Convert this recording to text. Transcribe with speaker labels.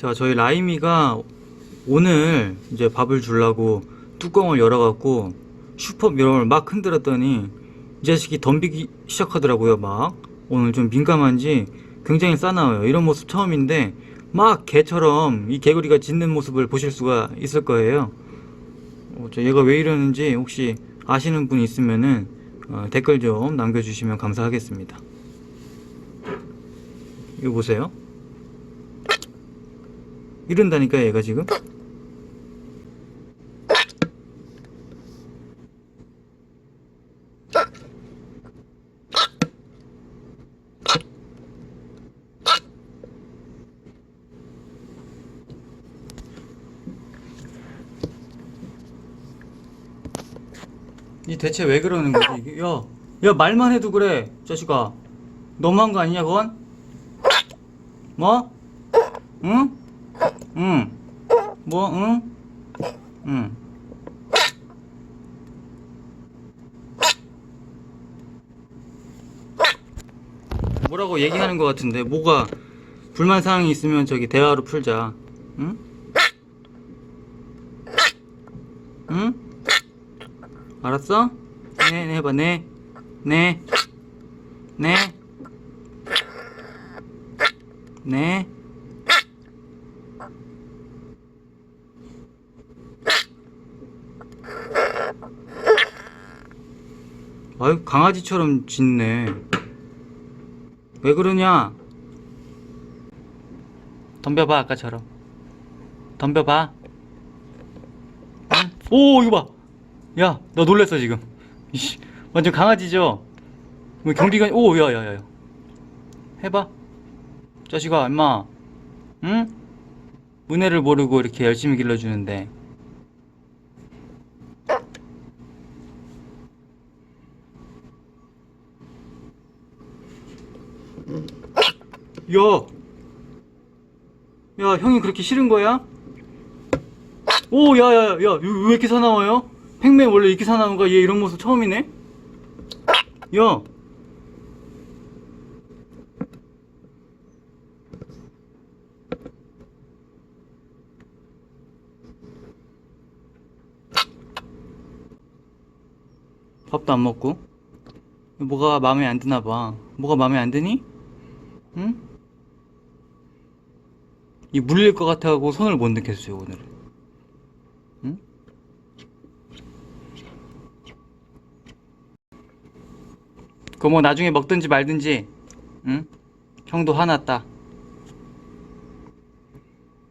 Speaker 1: 자, 저희 라임이가 오늘 이제 밥을 주려고 뚜껑을 열어갖고 슈퍼 미러를 막 흔들었더니 이 자식이 덤비기 시작하더라고요, 막. 오늘 좀 민감한지 굉장히 싸나워요. 이런 모습 처음인데 막 개처럼 이 개구리가 짖는 모습을 보실 수가 있을 거예요. 어, 저 얘가 왜 이러는지 혹시 아시는 분 있으면은 어, 댓글 좀 남겨주시면 감사하겠습니다. 이거 보세요. 이런다니까 얘가 지금. 이 대체 왜 그러는 거지? 야, 야 말만 해도 그래, 자식아. 너무한 거 아니냐, 그건? 뭐? 응? 응. 뭐? 응? 응. 뭐라고 얘기하는 것 같은데 뭐가 불만 사항이 있으면 저기 대화로 풀자. 응? 응? 알았어? 네, 네 해봐, 네, 네, 네, 네. 아유, 강아지처럼 짖네. 왜 그러냐? 덤벼봐, 아까처럼. 덤벼봐. 응? 오, 이거 봐. 야, 너 놀랬어, 지금. 이씨, 완전 강아지죠? 뭐 경비가, 오, 야, 야, 야. 야. 해봐. 자식아, 임마. 응? 문해를 모르고 이렇게 열심히 길러주는데. 야! 야, 형이 그렇게 싫은 거야? 오, 야, 야, 야, 야, 왜 이렇게 사나워요? 팽맨 원래 이렇게 사나운 거야? 얘 이런 모습 처음이네? 야! 밥도 안 먹고? 뭐가 마음에 안 드나 봐. 뭐가 마음에 안 드니? 응? 이 물릴 것 같아갖고 손을 못 넣겠어요 오늘. 응? 그거 뭐 나중에 먹든지 말든지, 응? 형도 화났다.